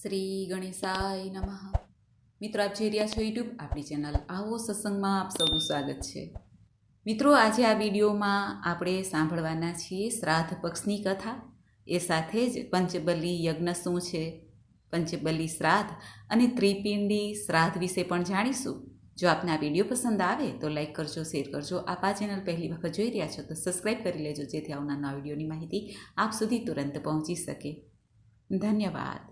શ્રી ગણેશાય નમઃ. મિત્રો, આપ જોઈ રહ્યા છો યુટ્યુબ, આપણી ચેનલ આવો સત્સંગમાં આપ સૌનું સ્વાગત છે. મિત્રો, આજે આ વિડીયોમાં આપણે સાંભળવાના છીએ શ્રાદ્ધ પક્ષની કથા. એ સાથે જ પંચબલી યજ્ઞ શું છે? પંચબલી શ્રાદ્ધ અને ત્રિપિંડી શ્રાદ્ધ વિશે પણ જાણીશું. જો આપને આ વીડિયો પસંદ આવે તો લાઈક કરજો, શેર કરજો. આપ આ ચેનલ પહેલી વખત જોઈ રહ્યા છો તો સબસ્ક્રાઈબ કરી લેજો, જેથી આવનારના વિડીયોની માહિતી આપ સુધી તુરંત પહોંચી શકે. ધન્યવાદ.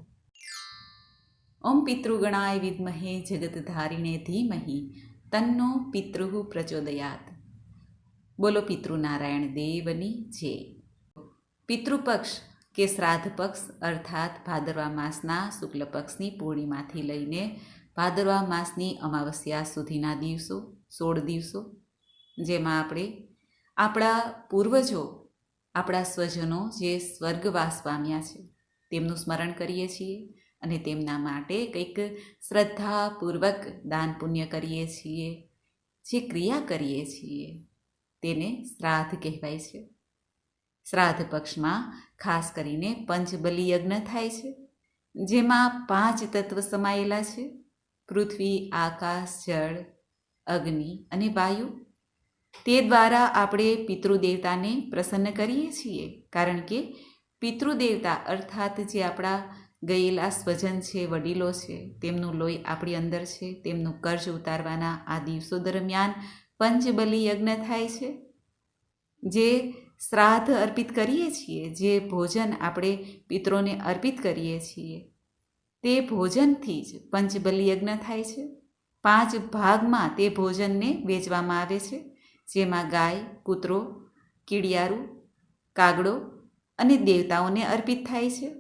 ઓમ પિતૃગણાય વિદ્મહે જગતધારીણે ધીમહિ, તન્નો પિતૃ પ્રચોદયાત. બોલો પિતૃનારાયણ દેવની જે પિતૃપક્ષ કે શ્રાદ્ધ પક્ષ અર્થાત ભાદરવા માસના શુક્લ પક્ષની પૂર્ણિમાથી લઈને ભાદરવા માસની અમાવસ્યા સુધીના દિવસો, સોળ દિવસો, જેમાં આપણે આપણા પૂર્વજો, આપણા સ્વજનો જે સ્વર્ગવાસ પામ્યા છે, તેમનું સ્મરણ કરીએ છીએ. અને તેમના માટે કંઈક શ્રદ્ધાપૂર્વક દાન પુણ્ય કરીએ છીએ, જે ક્રિયા કરીએ છીએ, તેને શ્રાદ્ધ કહેવાય છે. શ્રાદ્ધ પક્ષમાં ખાસ કરીને પંચબલી યજ્ઞ થાય છે, જેમાં પાંચ તત્વ સમાયેલા છે. પૃથ્વી, આકાશ, જળ, અગ્નિ અને વાયુ. તે દ્વારા આપણે પિતૃદેવતાને પ્રસન્ન કરીએ છીએ, કારણ કે પિતૃદેવતા અર્થાત જે આપણા ગયેલા સ્વજન છે, વડીલો છે, તેમનું લોહી આપણી અંદર છે, તેમનું કર્જ ઉતારવાના આ દિવસો દરમિયાન પંચબલી યજ્ઞ થાય છે. જે શ્રાદ્ધ અર્પિત કરીએ છીએ, જે ભોજન આપણે પિત્રોને અર્પિત કરીએ છીએ, તે ભોજનથી જ પંચબલી યજ્ઞ થાય છે. પાંચ ભાગમાં તે ભોજનને વેચવામાં આવે છે, જેમાં ગાય, કૂતરો, કીડિયારું, કાગડો અને દેવતાઓને અર્પિત થાય છે.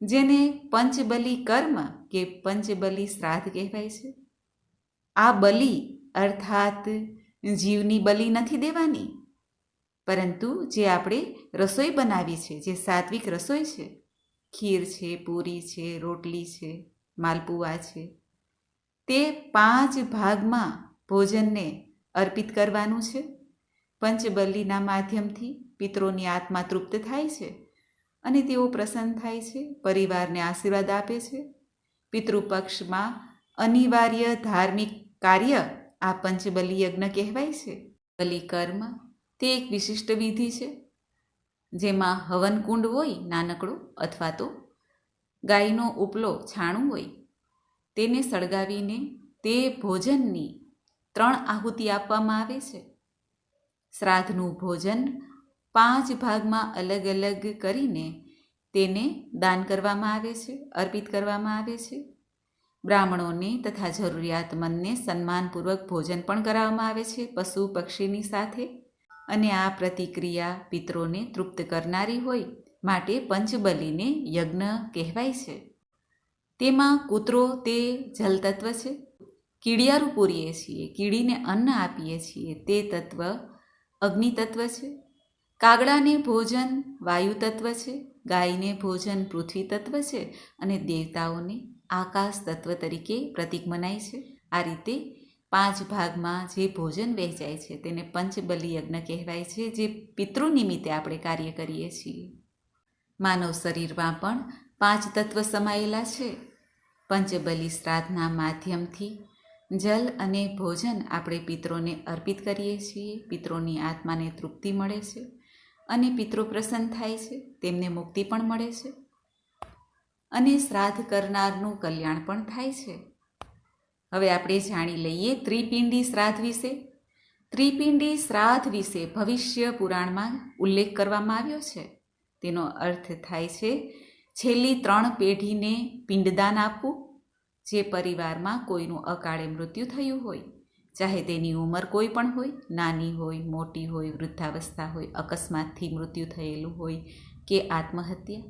જેને પંચબલી કર્મ કે પંચબલી શ્રાદ્ધ કહેવાય છે. આ બલિ અર્થાત જીવની બલિ નથી દેવાની, પરંતુ જે આપણે રસોઈ બનાવી છે, જે સાત્વિક રસોઈ છે, ખીર છે, પૂરી છે, રોટલી છે, માલપુઆ છે, તે પાંચ ભાગમાં ભોજનને અર્પિત કરવાનું છે. પંચબલીના માધ્યમથી પિત્રોની આત્મા તૃપ્ત થાય છે. અને તેઓ પ્રસન્ન થાય છે, પરિવારને આશીર્વાદ આપે છે. પિતૃપક્ષમાં અનિવાર્ય ધાર્મિક કાર્ય આ પંચબલી યજ્ઞ કહેવાય છે. બલિકર્મ તે એક વિશિષ્ટ વિધિ છે. જેમાં હવનકુંડ હોય નાનકડો અથવા તો ગાયનો ઉપલો છાણું હોય, તેને સળગાવીને તે ભોજનની ત્રણ આહુતિ આપવામાં આવે છે. શ્રાદ્ધનું ભોજન પાંચ ભાગમાં અલગ અલગ કરીને તેને દાન કરવામાં આવે છે, અર્પિત કરવામાં આવે છે. બ્રાહ્મણોને તથા જરૂરિયાતમંદને સન્માનપૂર્વક ભોજન પણ કરાવવામાં આવે છે પશુ પક્ષીની સાથે. અને આ પ્રતિક્રિયા પિત્રોને તૃપ્ત કરનારી હોય માટે પંચબલીને યજ્ઞ કહેવાય છે. તેમાં કૂતરો તે જલતત્વ છે. કીડિયારું પૂરીએ છીએ, કીડીને અન્ન આપીએ છીએ, તે તત્વ અગ્નિ તત્વ છે. કાગડાને ભોજન વાયુ તત્વ છે, ગાયને ભોજન પૃથ્વી તત્વ છે અને દેવતાઓને આકાશ તત્વ તરીકે પ્રતીક મનાય છે. આ રીતે પાંચ ભાગમાં જે ભોજન વહેંચાય છે તેને પંચબલી યજ્ઞ કહેવાય છે, જે પિતૃ નિમિત્તે આપણે કાર્ય કરીએ છીએ. માનવ શરીરમાં પણ પાંચ તત્વ સમાયેલા છે. પંચબલી શ્રાદ્ધના માધ્યમથી જલ અને ભોજન આપણે પિત્રોને અર્પિત કરીએ છીએ. પિત્રોની આત્માને તૃપ્તિ મળે છે. અને પિતૃ પ્રસન્ન થાય છે, તેમને મુક્તિ પણ મળે છે. અને શ્રાદ્ધ કરનારનું કલ્યાણ પણ થાય છે. હવે આપણે જાણી લઈએ ત્રિપિંડી શ્રાદ્ધ વિશે. ત્રિપિંડી શ્રાદ્ધ વિશે ભવિષ્ય પુરાણમાં ઉલ્લેખ કરવામાં આવ્યો છે. તેનો અર્થ થાય છે, છેલ્લી ત્રણ પેઢીને પિંડદાન આપવું, જે પરિવારમાં કોઈનું અકાળે મૃત્યુ થયું હોય. ચાહે તેની ઉંમર કોઈ પણ હોય, નાની હોય, મોટી હોય, વૃદ્ધાવસ્થા હોય, અકસ્માતથી મૃત્યુ થયેલું હોય કે આત્મહત્યા,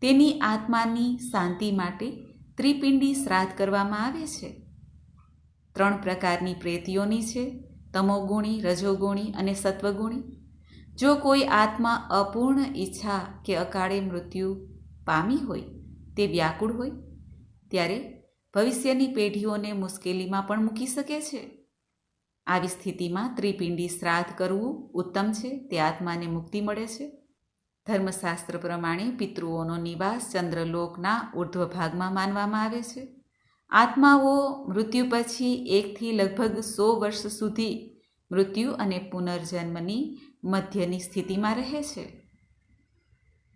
તેની આત્માની શાંતિ માટે ત્રિપિંડી શ્રાદ્ધ કરવામાં આવે છે. ત્રણ પ્રકારની પ્રેતીઓની છે, તમોગુણી, રજોગુણી અને સત્વગુણી. જો કોઈ આત્મા અપૂર્ણ ઈચ્છા કે અકાળે મૃત્યુ પામી હોય, તે વ્યાકુળ હોય. ત્યારે ભવિષ્યની પેઢીઓને મુશ્કેલીમાં પણ મૂકી શકે છે. આવી સ્થિતિમાં ત્રિપિંડી શ્રાદ્ધ કરવું ઉત્તમ છે, તે આત્માને મુક્તિ મળે છે. ધર્મશાસ્ત્ર પ્રમાણે પિતૃઓનો નિવાસ ચંદ્રલોકના ઉર્ધ્વ ભાગમાં માનવામાં આવે છે. આત્માઓ મૃત્યુ પછી એકથી લગભગ સો વર્ષ સુધી મૃત્યુ અને પુનર્જન્મની મધ્યની સ્થિતિમાં રહે છે.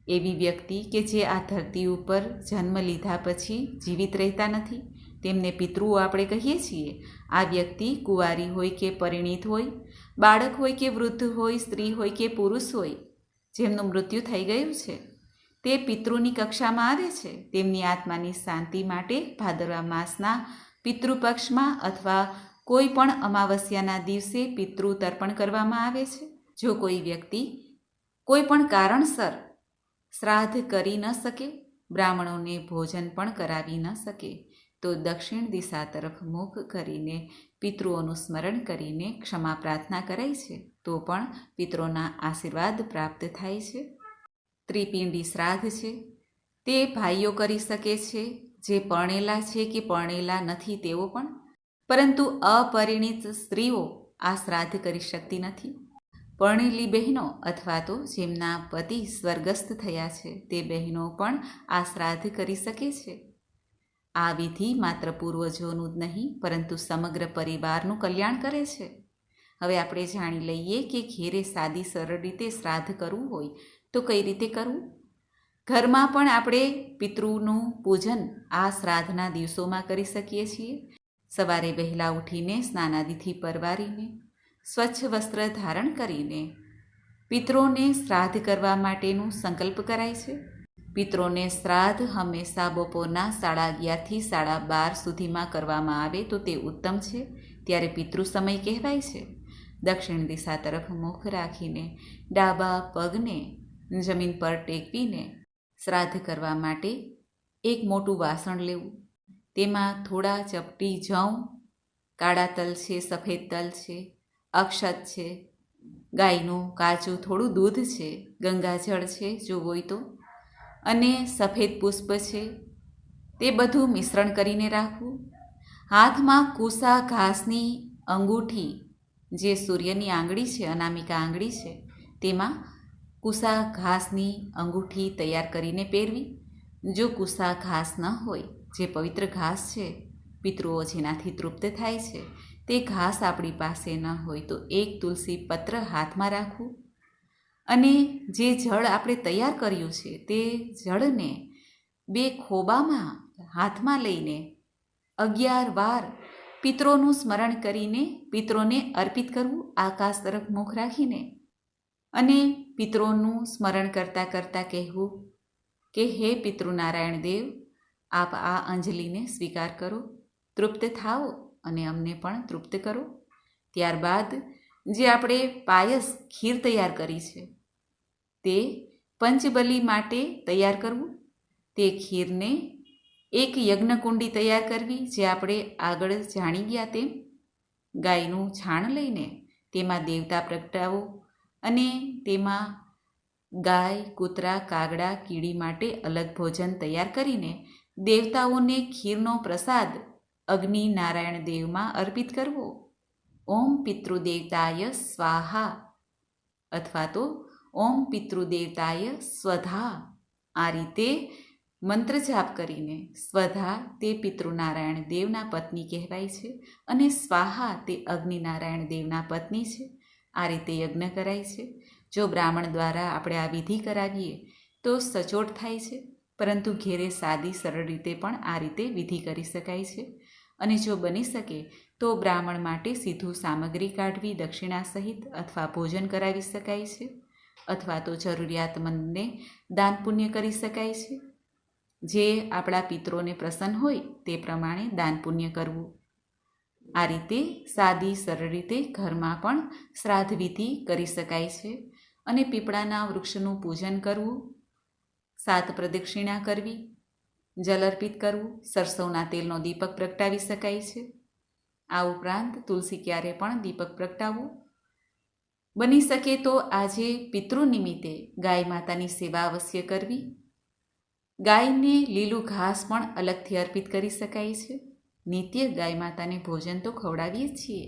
એવી વ્યક્તિ કે જે આ ધરતી ઉપર જન્મ લીધા પછી જીવિત રહેતા નથી. તેમને પિતૃઓ આપણે કહીએ છીએ. આ વ્યક્તિ કુંવારી હોય કે પરિણીત હોય, બાળક હોય કે વૃદ્ધ હોય, સ્ત્રી હોય કે પુરુષ હોય, જેમનું મૃત્યુ થઈ ગયું છે. તે પિતૃની કક્ષામાં આવે છે. તેમની આત્માની શાંતિ માટે ભાદરવા માસના પિતૃપક્ષમાં અથવા કોઈ પણ અમાવસ્યાના દિવસે પિતૃ તર્પણ કરવામાં આવે છે. જો કોઈ વ્યક્તિ કોઈ પણ કારણસર શ્રાદ્ધ કરી ન શકે, બ્રાહ્મણોને ભોજન પણ કરાવી ન શકે, તો દક્ષિણ દિશા તરફ મુખ કરીને પિતૃઓનું સ્મરણ કરીને ક્ષમા પ્રાર્થના કરાય છે, તો પણ પિતૃના આશીર્વાદ પ્રાપ્ત થાય છે. ત્રિપિંડી શ્રાદ્ધ છે. તે ભાઈઓ કરી શકે છે, જે પરણેલા છે કે પરણેલા નથી તેઓ પણ. પરંતુ અપરિણિત સ્ત્રીઓ આ શ્રાદ્ધ કરી શકતી નથી. પરણેલી બહેનો અથવા તો જેમના પતિ સ્વર્ગસ્થ થયા છે, તે બહેનો પણ આ શ્રાદ્ધ કરી શકે છે. આ વિધિ માત્ર પૂર્વજોનું જ નહીં, પરંતુ સમગ્ર પરિવારનું કલ્યાણ કરે છે. હવે આપણે જાણી લઈએ કે ઘેરે સાદી સરળ રીતે શ્રાદ્ધ કરવું હોય તો કઈ રીતે કરવું? ઘરમાં પણ આપણે પિતૃનું પૂજન આ શ્રાદ્ધના દિવસોમાં કરી શકીએ છીએ. સવારે વહેલા ઉઠીને સ્નાનાદિથી પરવારીને સ્વચ્છ વસ્ત્ર ધારણ કરીને પિત્રોને શ્રાદ્ધ કરવા માટેનું સંકલ્પ કરાય છે. પિત્રોને શ્રાદ્ધ હંમેશા બપોરના સાડા અગિયારથી સાડા બાર સુધીમાં કરવામાં આવે તો તે ઉત્તમ છે, ત્યારે પિતૃ સમય કહેવાય છે. દક્ષિણ દિશા તરફ મુખ રાખીને ડાબા પગને જમીન પર ટેકવીને શ્રાદ્ધ કરવા માટે એક મોટું વાસણ લેવું. તેમાં થોડા ચપટી જવ કાળા તલ છે, સફેદ તલ છે અક્ષત છે, ગાયનું કાચું થોડું દૂધ છે, ગંગાજળ છે જો હોય તો. અને સફેદ પુષ્પ છે, તે બધું મિશ્રણ કરીને રાખવું. હાથમાં કુસા ઘાસની અંગૂઠી, જે સૂર્યની આંગળી છે, અનામિકા આંગળી છે, તેમાં કુસા ઘાસની અંગૂઠી તૈયાર કરીને પહેરવી. જો કુસા ઘાસ ન હોય, જે પવિત્ર ઘાસ છે, પિતૃઓ જેનાથી તૃપ્ત થાય છે તે ઘાસ આપણી પાસે ન હોય તો એક તુલસી પત્ર હાથમાં રાખવું. અને જે જળ આપણે તૈયાર કર્યું છે તે જળને બે ખોબામાં હાથમાં લઈને અગિયાર વાર પિત્રોનું સ્મરણ કરીને પિત્રોને અર્પિત કરવું, આકાશ તરફ મુખ રાખીને. અને પિત્રોનું સ્મરણ કરતાં કરતાં કહેવું કે, હે પિતૃનારાયણ દેવ, આપ આ અંજલિને સ્વીકાર કરો, તૃપ્ત થાઓ. અને અમને પણ તૃપ્ત કરો. ત્યારબાદ જે આપણે પાયસ ખીર તૈયાર કરી છે, તે પંચબલી માટે તૈયાર કરવું. તે ખીરને એક યજ્ઞકુંડી તૈયાર કરવી, જે આપણે આગળ જાણી ગયા તેમ. ગાયનું છાણ લઈને તેમાં દેવતા પ્રગટાવો અને તેમાં ગાય, કૂતરા, કાગડા, કીડી માટે અલગ ભોજન તૈયાર કરીને દેવતાઓને ખીરનો પ્રસાદ અગ્નિ નારાયણ દેવમાં અર્પિત કરવો. ઓમ પિતૃદેવતાય સ્વાહા. અથવા તો ઓમ પિતૃદેવતાય સ્વધા. આ રીતે મંત્ર જાપ કરીને સ્વધા તે પિતૃનારાયણ દેવના પત્ની કહેવાય છે અને સ્વાહા તે અગ્નિનારાયણ દેવના પત્ની છે. આ રીતે યજ્ઞ કરાય છે. જો બ્રાહ્મણ દ્વારા આપણે આ વિધિ કરાવીએ તો સચોટ થાય છે. પરંતુ ઘેરે સાદી સરળ રીતે પણ આ રીતે વિધિ કરી શકાય છે. અને જો બની શકે, તો બ્રાહ્મણ માટે સીધું સામગ્રી કાઢવી દક્ષિણા સહિત અથવા ભોજન કરાવી શકાય છે, અથવા તો જરૂરિયાતમંદને દાન પુણ્ય કરી શકાય છે. જે આપણા પિત્રોને પ્રસન્ન હોય તે પ્રમાણે દાન પુણ્ય કરવું. આ રીતે સાદી, સરળ રીતે ઘરમાં પણ શ્રાદ્ધ વિધિ કરી શકાય છે અને પીપળાના વૃક્ષનું પૂજન કરવું, સાત પ્રદક્ષિણા કરવી જલ અર્પિત કરવું, સરસવના તેલનો દીપક પ્રગટાવી શકાય છે. આ ઉપરાંત તુલસી ક્યારે પણ દીપક પ્રગટાવવું. બની શકે તો આજે પિતૃ નિમિત્તે ગાય માતાની સેવા અવશ્ય કરવી. ગાયને લીલું ઘાસ પણ અલગથી અર્પિત કરી શકાય છે. નિત્ય ગાય માતાને ભોજન તો ખવડાવીએ જ છીએ,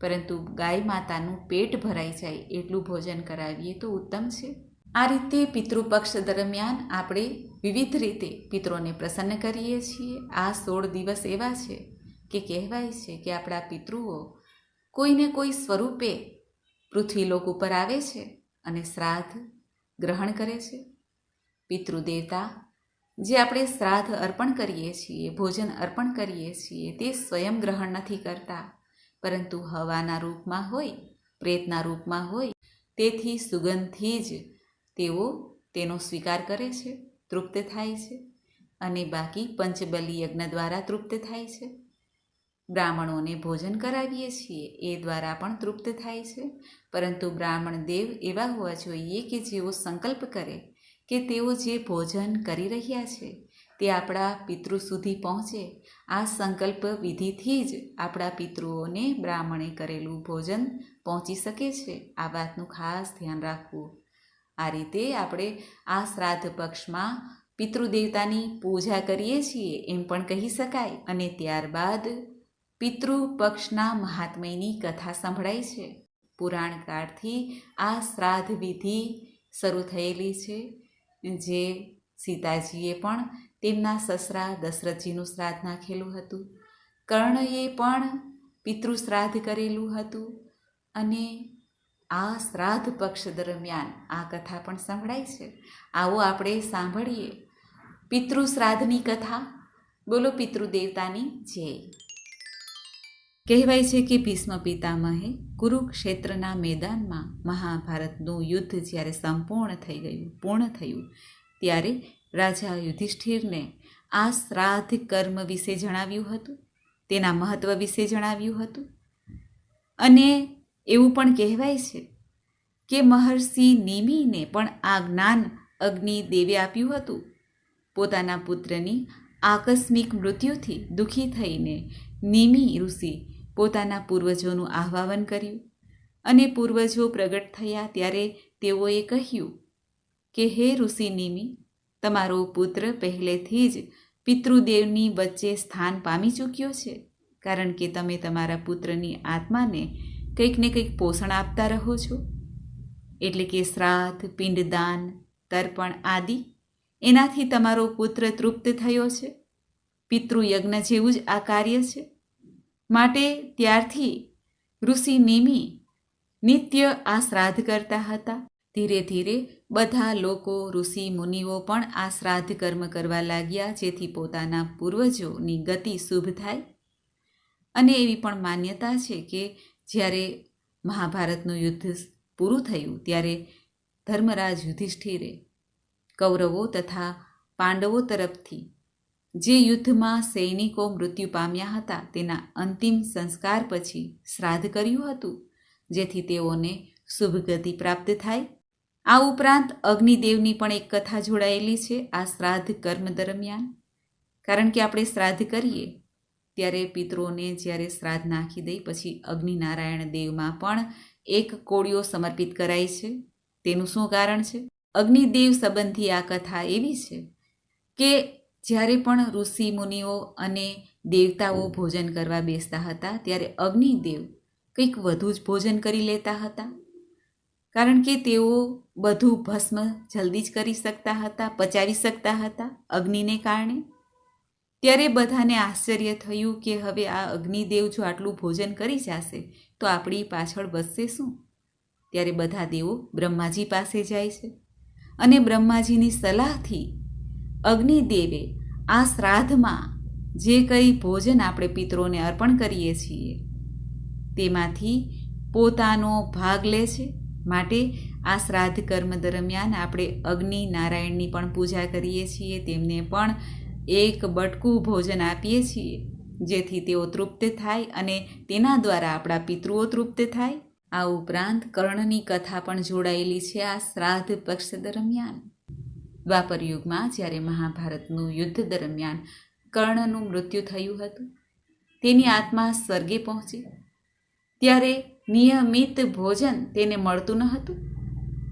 પરંતુ ગાય માતાનું પેટ ભરાઈ જાય એટલું ભોજન કરાવીએ તો ઉત્તમ છે. આ રીતે પિતૃપક્ષ દરમિયાન આપણે વિવિધ રીતે પિતૃને પ્રસન્ન કરીએ છીએ. આ સોળ દિવસ એવા છે કે કહેવાય છે કે આપણા પિતૃઓ કોઈને કોઈ સ્વરૂપે પૃથ્વીલોક ઉપર આવે છે અને શ્રાદ્ધ ગ્રહણ કરે છે. પિતૃદેવતા જે આપણે શ્રાદ્ધ અર્પણ કરીએ છીએ, ભોજન અર્પણ કરીએ છીએ, તે સ્વયં ગ્રહણ નથી કરતા. પરંતુ હવાના રૂપમાં હોય, પ્રેતના રૂપમાં હોય, તેથી સુગંધથી જ તેઓ તેનો સ્વીકાર કરે છે, તૃપ્ત થાય છે અને બાકી પંચબલી યજ્ઞ દ્વારા તૃપ્ત થાય છે. બ્રાહ્મણોને ભોજન કરાવીએ છીએ, એ દ્વારા પણ તૃપ્ત થાય છે. પરંતુ બ્રાહ્મણ દેવ એવા હોવા જોઈએ કે જેઓ સંકલ્પ કરે કે તેઓ જે ભોજન કરી રહ્યા છે તે આપણા પિતૃ સુધી પહોંચે. આ સંકલ્પ વિધિથી જ આપણા પિતૃઓને બ્રાહ્મણે કરેલું ભોજન પહોંચી શકે છે. આ વાતનું ખાસ ધ્યાન રાખવું આ રીતે આપણે આ શ્રાદ્ધ પક્ષમાં પિતૃદેવતાની પૂજા કરીએ છીએ એમ પણ કહી શકાય. અને ત્યારબાદ પિતૃ પક્ષના મહાત્મયની કથા સંભળાય છે. પુરાણકાળથી આ શ્રાદ્ધ વિધિ શરૂ થયેલી છે, જે સીતાજીએ પણ તેમના સસરા દશરથજીનું શ્રાદ્ધ નાખેલું હતું. કર્ણએ પણ પિતૃ શ્રાદ્ધ કરેલું હતું અને આ શ્રાદ્ધ પક્ષ દરમિયાન આ કથા પણ સંભળાય છે. આવો આપણે સાંભળીએ. પિતૃ શ્રાદ્ધની કથા. બોલો પિતૃદેવતાની જય. કહેવાય છે કે ભીષ્મ પિતામહે કુરુક્ષેત્રના મેદાનમાં મહાભારતનું યુદ્ધ જ્યારે સંપૂર્ણ થઈ ગયું, પૂર્ણ થયું, ત્યારે રાજા યુધિષ્ઠિરને આ શ્રાદ્ધ કર્મ વિશે જણાવ્યું હતું? તેના મહત્વ વિશે જણાવ્યું હતું? અને એવું પણ કહેવાય છે કે મહર્ષિ નિમીને પણ આ જ્ઞાન અગ્નિ દેવે આપ્યું હતું. પોતાના પુત્રની આકસ્મિક મૃત્યુથી દુઃખી થઈને નિમી ઋષિ પોતાના પૂર્વજોનું આહ્વાન કર્યું અને પૂર્વજો પ્રગટ થયા ત્યારે તેઓએ કહ્યું કે, હે ઋષિ નિમિ, તમારો પુત્ર પહેલેથી જ પિતૃદેવની વચ્ચે સ્થાન પામી ચૂક્યો છે, કારણ કે તમે તમારા પુત્રની આત્માને કંઈક ને કંઈક પોષણ આપતા રહો છો? એટલે કે શ્રાદ્ધ, પિંડદાન, તર્પણ આદિ, એનાથી તમારો પુત્ર તૃપ્ત થયો છે? પિતૃયજ્ઞ જેવું જ આ કાર્ય છે? માટે ત્યારથી ઋષિ નિમિ નિત્ય આ શ્રાદ્ધ કરતા હતા. ધીરે ધીરે બધા લોકો, ઋષિ, મુનિઓ પણ આ શ્રાદ્ધ કર્મ કરવા લાગ્યા, જેથી પોતાના પૂર્વજોની ગતિ શુભ થાય. અને એવી પણ માન્યતા છે કે જ્યારે મહાભારતનું યુદ્ધ પૂરું થયું, ત્યારે ધર્મરાજ યુધિષ્ઠિરે કૌરવો તથા પાંડવો તરફથી જે યુદ્ધમાં સૈનિકો મૃત્યુ પામ્યા હતા, તેના અંતિમ સંસ્કાર પછી શ્રાદ્ધ કર્યું હતું, જેથી તેઓને શુભ ગતિ પ્રાપ્ત થાય. આ ઉપરાંત અગ્નિદેવની પણ એક કથા જોડાયેલી છે, આ શ્રાદ્ધ કર્મ દરમિયાન. કારણ કે આપણે શ્રાદ્ધ કરીએ ત્યારે પિતૃઓને જ્યારે શ્રાદ્ધ નાખી દઈ, પછી અગ્નિનારાયણ દેવમાં પણ એક કોળીઓ સમર્પિત કરાય છે. તેનું શું કારણ છે? અગ્નિદેવ સંબંધી આ કથા એવી છે કે જ્યારે પણ ઋષિ મુનિઓ અને દેવતાઓ ભોજન કરવા બેસતા હતા, ત્યારે અગ્નિદેવ કંઈક વધુ જ ભોજન કરી લેતા હતા. કારણ કે તેઓ બધું ભસ્મ જલ્દી જ કરી શકતા હતા, પચાવી શકતા હતા અગ્નિને કારણે. ત્યારે બધાને આશ્ચર્ય થયું કે હવે આ અગ્નિદેવ જો આટલું ભોજન કરી જશે, તો આપણી પાછળ વધશે શું? ત્યારે બધા દેવો બ્રહ્માજી પાસે જાય છે અને બ્રહ્માજીની સલાહથી અગ્નિદેવે આ શ્રાદ્ધમાં જે કંઈ ભોજન આપણે પિતરોને અર્પણ કરીએ છીએ, તેમાંથી પોતાનો ભાગ લે છે. માટે આ શ્રાદ્ધ કર્મ દરમિયાન આપણે અગ્નિ નારાયણની પણ પૂજા કરીએ છીએ. તેમને પણ એક બટકું ભોજન આપીએ છીએ, જેથી તેઓ તૃપ્ત થાય અને તેના દ્વારા આપણા પિતૃઓ તૃપ્ત થાય. આ ઉપરાંત કર્ણની કથા પણ જોડાયેલી છે આ શ્રાદ્ધ પક્ષ દરમિયાન. દ્વાપર યુગમાં જ્યારે મહાભારતનું યુદ્ધ દરમિયાન કર્ણનું મૃત્યુ થયું હતું, તેની આત્મા સ્વર્ગે પહોંચી. ત્યારે નિયમિત ભોજન તેને મળતું ન હતું.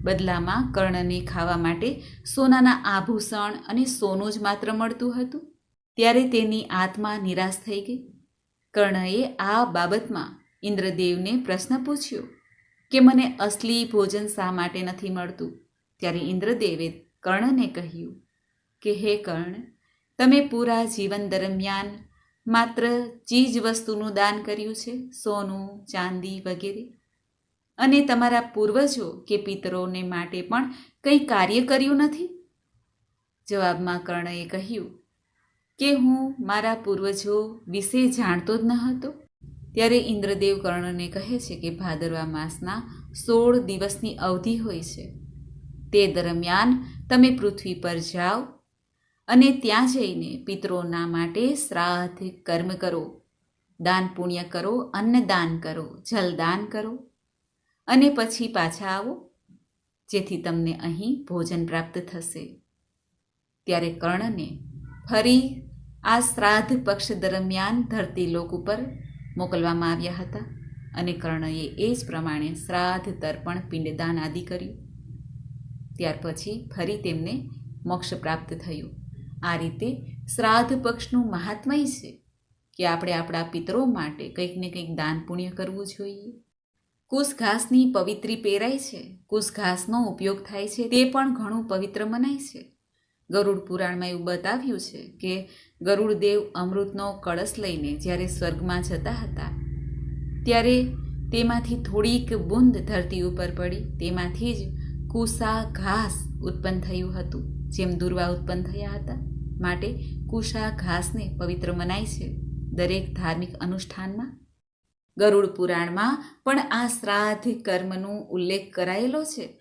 બદલામાં કર્ણને ખાવા માટે સોનાના આભૂષણ અને સોનું જ માત્ર મળતું હતું. ત્યારે તેની આત્મા નિરાશ થઈ ગઈ. કર્ણએ આ બાબતમાં ઇન્દ્રદેવને પ્રશ્ન પૂછ્યો કે મને અસલી ભોજન શા માટે નથી મળતું? ત્યારે ઇન્દ્રદેવે કર્ણને કહ્યું કે, હે કર્ણ, તમે પૂરા જીવન દરમિયાન માત્ર ચીજ વસ્તુનું દાન કર્યું છે, સોનું, ચાંદી વગેરે. અને તમારા પૂર્વજો કે પિતરોને માટે પણ કંઈ કાર્ય કર્યું નથી? જવાબમાં કર્ણએ કહ્યું, કે હું મારા પૂર્વજો વિશે જાણતો જ ન હતો. ત્યારે ઇન્દ્રદેવ કર્ણને કહે છે કે ભાદરવા માસના સોળ દિવસની અવધિ હોય છે. તે દરમિયાન તમે પૃથ્વી પર જાઓ અને ત્યાં જઈને પિતરોના માટે શ્રાદ્ધ કર્મ કરો. દાન પુણ્ય કરો, અન્નદાન કરો, જલદાન કરો. અને પછી પાછા આવો, જેથી તમને અહીં ભોજન પ્રાપ્ત થશે. ત્યારે કર્ણને ફરી આ શ્રાદ્ધ પક્ષ દરમિયાન ધરતી લોક ઉપર મોકલવામાં આવ્યા હતા અને કર્ણએ એ જ પ્રમાણે શ્રાદ્ધ, તર્પણ, પિંડદાન આદિ કર્યું. ત્યાર પછી ફરી તેમને મોક્ષ પ્રાપ્ત થયું. આ રીતે શ્રાદ્ધ પક્ષનું મહાત્મય છે કે આપણે આપણા પિતરો માટે કંઈક ને કંઈક દાન પુણ્ય કરવું જોઈએ. કુશ ઘાસની પવિત્રી પહેરાય છે. કુશ ઘાસનો ઉપયોગ થાય છે. તે પણ ઘણું પવિત્ર મનાય છે. ગરુડ પુરાણમાં એવું બતાવ્યું છે કે ગરુડદેવ અમૃતનો કળશ લઈને જ્યારે સ્વર્ગમાં જતા હતા, ત્યારે તેમાંથી થોડીક બુંદ ધરતી ઉપર પડી. તેમાંથી જ કુસા ઘાસ ઉત્પન્ન થયું હતું, જેમ દુર્વા ઉત્પન્ન થયા હતા. માટે કુશા ઘાસને પવિત્ર મનાય છે દરેક ધાર્મિક અનુષ્ઠાનમાં. ગરુડ પુરાણમાં પણ આ શ્રાદ્ધ કર્મનું ઉલ્લેખ કરાયેલો છે.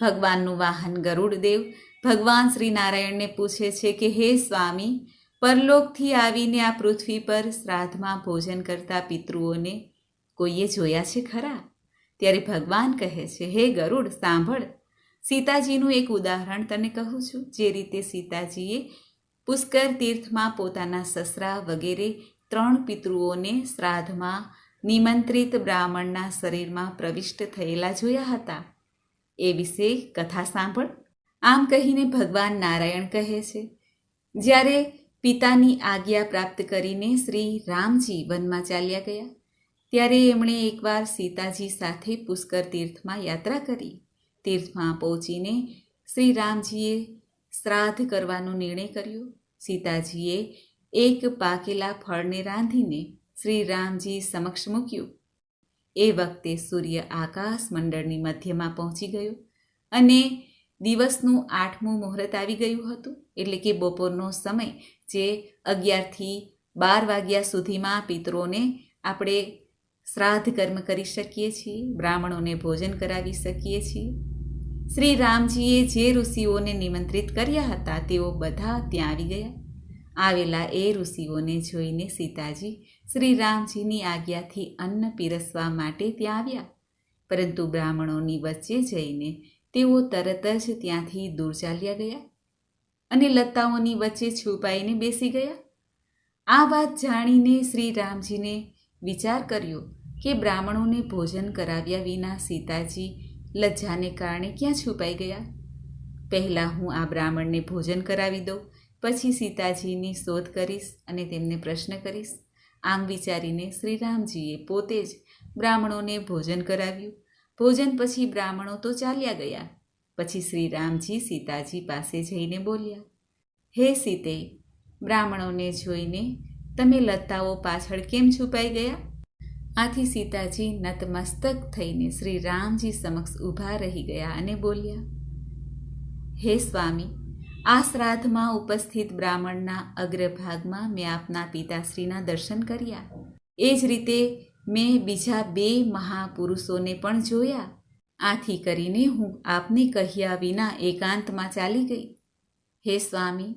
ભગવાનનું વાહન ગરુડદેવ ભગવાન શ્રી નારાયણને પૂછે છે કે, હે સ્વામી, પરલોકથી આવીને આ પૃથ્વી પર શ્રાદ્ધમાં ભોજન કરતા પિતૃઓને કોઈએ જોયા છે ખરા? ત્યારે ભગવાન કહે છે, હે ગરુડ, સાંભળ. સીતાજીનું એક ઉદાહરણ તને કહું છું. જે રીતે સીતાજીએ પુષ્કર તીર્થમાં પોતાના સસરા વગેરે ત્રણ પિતૃઓને શ્રાદ્ધમાં નિમંત્રિત બ્રાહ્મણના શરીરમાં પ્રવિષ્ટ થયેલા જોયા હતા. એ વિશે કથા સાંભળ. આમ કહીને ભગવાન નારાયણ કહે છે, જ્યારે પિતાની આજ્ઞા પ્રાપ્ત કરીને શ્રી રામજી વનમાં ચાલ્યા ગયા, ત્યારે એમણે એકવાર સીતાજી સાથે પુષ્કર તીર્થમાં યાત્રા કરી. તીર્થમાં પહોંચીને શ્રી રામજીએ શ્રાદ્ધ કરવાનો નિર્ણય કર્યો. સીતાજીએ એક પાકેલા ફળને રાંધીને શ્રી રામજી સમક્ષ મૂક્યું. એ વખતે સૂર્ય આકાશ મંડળની મધ્યમાં પહોંચી ગયો અને દિવસનું આઠમું મુહૂર્ત આવી ગયું હતું. એટલે કે બપોરનો સમય જે અગિયારથી બાર વાગ્યા સુધીમાં પિતરોને આપણે શ્રાદ્ધ કર્મ કરી શકીએ છીએ, બ્રાહ્મણોને ભોજન કરાવી શકીએ છીએ. શ્રી રામજીએ જે ઋષિઓને નિમંત્રિત કર્યા હતા, તેઓ બધા ત્યાં આવી ગયા. આવેલા એ ઋષિઓને જોઈને સીતાજી શ્રી રામજીની આજ્ઞાથી અન્ન પીરસવા માટે ત્યાં આવ્યા. પરંતુ બ્રાહ્મણોની વચ્ચે જઈને તેઓ તરત જ ત્યાંથી દૂર ચાલ્યા ગયા અને લતાઓની વચ્ચે છુપાઈને બેસી ગયા. આ વાત જાણીને શ્રી રામજીને વિચાર કર્યો કે બ્રાહ્મણોને ભોજન કરાવ્યા વિના સીતાજી લજ્જાને કારણે ક્યાં છુપાઈ ગયા? પહેલાં હું આ બ્રાહ્મણને ભોજન કરાવી દઉં પછી સીતાજીની શોધ કરીશ અને તેમને પ્રશ્ન કરીશ. આમ વિચારીને શ્રીરામજીએ પોતે જ બ્રાહ્મણોને ભોજન કરાવ્યું. ભોજન પછી બ્રાહ્મણો તો ચાલ્યા ગયા. પછી શ્રી રામજી સીતાજી પાસે જઈને બોલ્યા, હે સીતે, બ્રાહ્મણોને જોઈને તમે લતાઓ પાછળ કેમ છુપાઈ ગયા? આથી સીતાજી નતમસ્તક થઈને શ્રી રામજી સમક્ષ ઊભા રહી ગયા અને બોલ્યા, હે સ્વામી આ શ્રાદ્ધમાં ઉપસ્થિત બ્રાહ્મણના અગ્રભાગમાં મેં આપના પિતાશ્રીના દર્શન કર્યા. એ જ રીતે મેં બીજા બે મહાપુરુષોને પણ જોયા. આથી કરીને હું આપને કહ્યા વિના એકાંતમાં ચાલી ગઈ. હે સ્વામી,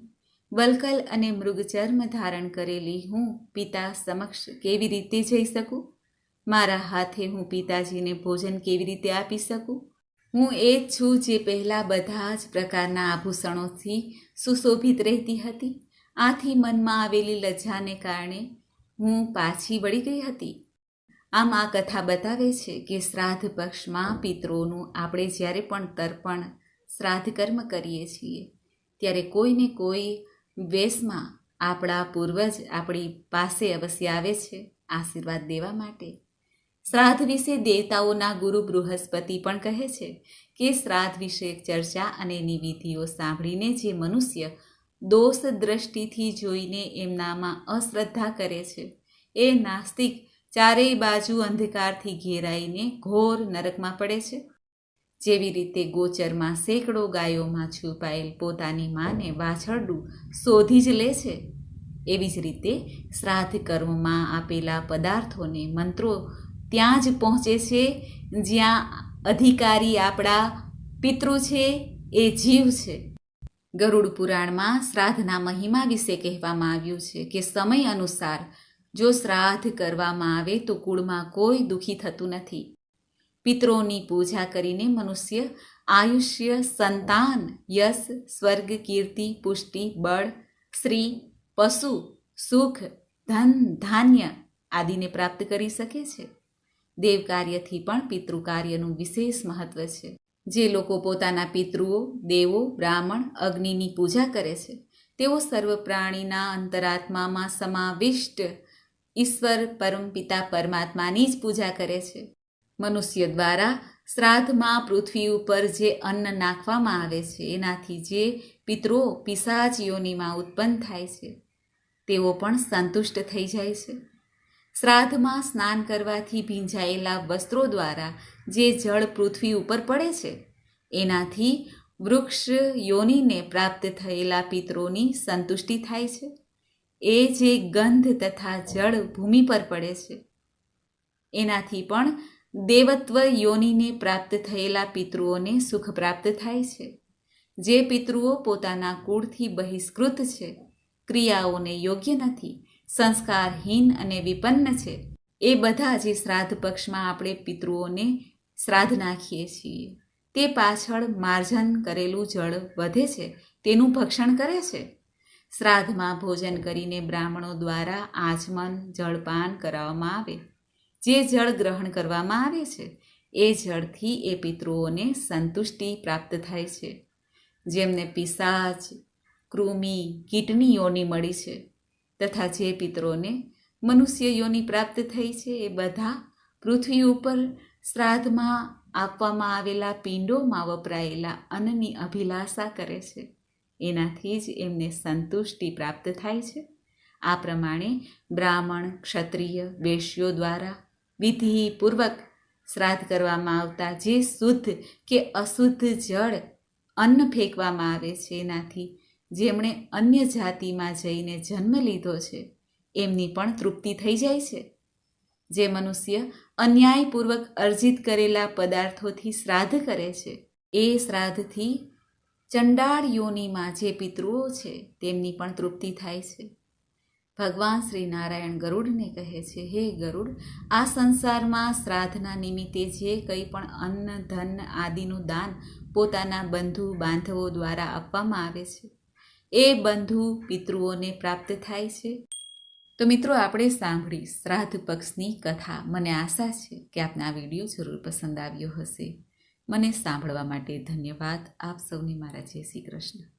વલકલ અને મૃગચર્મ ધારણ કરેલી હું પિતા સમક્ષ કેવી રીતે જઈ શકું? મારા હાથે હું પિતાજીને ભોજન કેવી રીતે આપી શકું? હું એ જ છું જે પહેલાં બધા જ પ્રકારના આભૂષણોથી સુશોભિત રહેતી હતી. આથી મનમાં આવેલી લજ્જાને કારણે હું પાછી વળી ગઈ હતી. આમ આ કથા બતાવે છે કે શ્રાદ્ધ પક્ષમાં પિતૃઓનું આપણે જ્યારે પણ તર્પણ, શ્રાદ્ધ કર્મ કરીએ છીએ, ત્યારે કોઈને કોઈ વેશમાં આપણા પૂર્વજ આપણી પાસે અવશ્ય આવે છે આશીર્વાદ દેવા માટે. શ્રાદ્ધ વિશે દેવતાઓના ગુરુ બૃહસ્પતિ પણ કહે છે કે શ્રાદ્ધ વિશે ચર્ચા અને એની વિધિઓ સાંભળીને જે મનુષ્ય દોષ દ્રષ્ટિથી જોઈને એમનામાં અશ્રદ્ધા કરે છે, એ નાસ્તિક ચારેય બાજુ અંધકારથી ઘેરાઈને ઘોર નરકમાં પડે છે. જેવી રીતે ગોચરમાં સેંકડો ગાયોમાં છુપાયેલ પોતાની માને વાછરડું શોધી જ લે છે, એવી જ રીતે શ્રાદ્ધ કર્મમાં આપેલા પદાર્થોને મંત્રો ત્યાં જ પહોંચે છે, જ્યાં અધિકારી આપણા પિતૃ છે, એ જીવ છે. ગરુડ પુરાણમાં શ્રાદ્ધના મહિમા વિશે કહેવામાં આવ્યું છે કે સમય અનુસાર જો શ્રાદ્ધ કરવામાં આવે તો કુળમાં કોઈ દુઃખી થતું નથી. પિતરોની પૂજા કરીને મનુષ્ય આયુષ્ય, સંતાન, યશ, સ્વર્ગ, કીર્તિ, પુષ્ટિ, બળ શ્રી પશુ, સુખ, ધન, ધાન્ય આદિને પ્રાપ્ત કરી શકે છે. દેવ કાર્યથી પણ પિતૃ કાર્યનું વિશેષ મહત્વ છે. જે લોકો પોતાના પિતૃઓ, દેવો, બ્રાહ્મણ, અગ્નિની પૂજા કરે છે, તેઓ સર્વ પ્રાણીના અંતરાત્મામાં સમાવિષ્ટ ઈશ્વર પરમપિતા પરમાત્માની જ પૂજા કરે છે. મનુષ્ય દ્વારા શ્રાદ્ધમાં પૃથ્વી ઉપર જે અન્ન નાખવામાં આવે છે, એનાથી જે પિતરો પિશાચ ઉત્પન્ન થાય છે, તેઓ પણ સંતુષ્ટ થઈ જાય છે. શ્રાદ્ધમાં સ્નાન કરવાથી ભીંજાયેલા વસ્ત્રો દ્વારા જે જળ પૃથ્વી ઉપર પડે છે, એનાથી વૃક્ષ યોનિને પ્રાપ્ત થયેલા પિતરોની સંતુષ્ટિ થાય છે. એ જે ગંધ તથા જળ ભૂમિ પર પડે છે. એનાથી પણ દેવત્વ યોનિને પ્રાપ્ત થયેલા પિતૃઓને સુખ પ્રાપ્ત થાય છે. જે પિતૃઓ પોતાના કુળથી બહિષ્કૃત છે, ક્રિયાઓને યોગ્ય નથી સંસ્કારહીન અને વિપન્ન છે. એ બધા જે શ્રાદ્ધ પક્ષમાં આપણે પિતૃઓને શ્રાદ્ધ નાખીએ છીએ. તે પાછળ માર્જન કરેલું જળ વધે છે. તેનું ભક્ષણ કરે છે. શ્રાદ્ધમાં ભોજન કરીને બ્રાહ્મણો દ્વારા આચમન, જળપાન કરાવવામાં આવે. જે જળ ગ્રહણ કરવામાં આવે છે, એ જળથી એ પિતૃઓને સંતુષ્ટિ પ્રાપ્ત થાય છે. જેમને પિશાચ કૃમિ કીટની મળી છે. તથા જે પિતરોને મનુષ્ય યોની પ્રાપ્ત થઈ છે, એ બધા પૃથ્વી ઉપર શ્રાદ્ધમાં આપવામાં આવેલા પિંડોમાં વપરાયેલા અન્નની અભિલાષા કરે છે. એનાથી જ એમને સંતુષ્ટિ પ્રાપ્ત થાય છે. આ પ્રમાણે બ્રાહ્મણ, ક્ષત્રિય, વેશ્યો દ્વારા વિધિપૂર્વક શ્રાદ્ધ કરવામાં આવતા જે શુદ્ધ કે અશુદ્ધ જળ અન્ન ફેંકવામાં આવે છે, એનાથી જેમણે અન્ય જાતિમાં જઈને જન્મ લીધો છે, એમની પણ તૃપ્તિ થઈ જાય છે. જે મનુષ્ય અન્યાયપૂર્વક અર્જિત કરેલા પદાર્થોથી શ્રાદ્ધ કરે છે, એ શ્રાદ્ધથી ચંડાળ યોનીમાં જે પિતૃઓ છે, તેમની પણ તૃપ્તિ થાય છે. ભગવાન શ્રી નારાયણ ગરુડને કહે છે, હે ગરુડ, આ સંસારમાં શ્રાદ્ધના નિમિત્તે જે કંઈ પણ અન્ન, ધન આદિનું દાન પોતાના બંધુ બાંધવો દ્વારા આપવામાં આવે છે. એ બંધુ પિતૃઓને પ્રાપ્ત થાય છે? તો મિત્રો, આપણે સાંભળી શ્રાદ્ધ પક્ષની કથા. મને આશા છે કે આપને આ વીડિયો જરૂર પસંદ આવ્યો હશે. મને સાંભળવા માટે ધન્યવાદ. આપ સૌને મારા જય શ્રી કૃષ્ણ.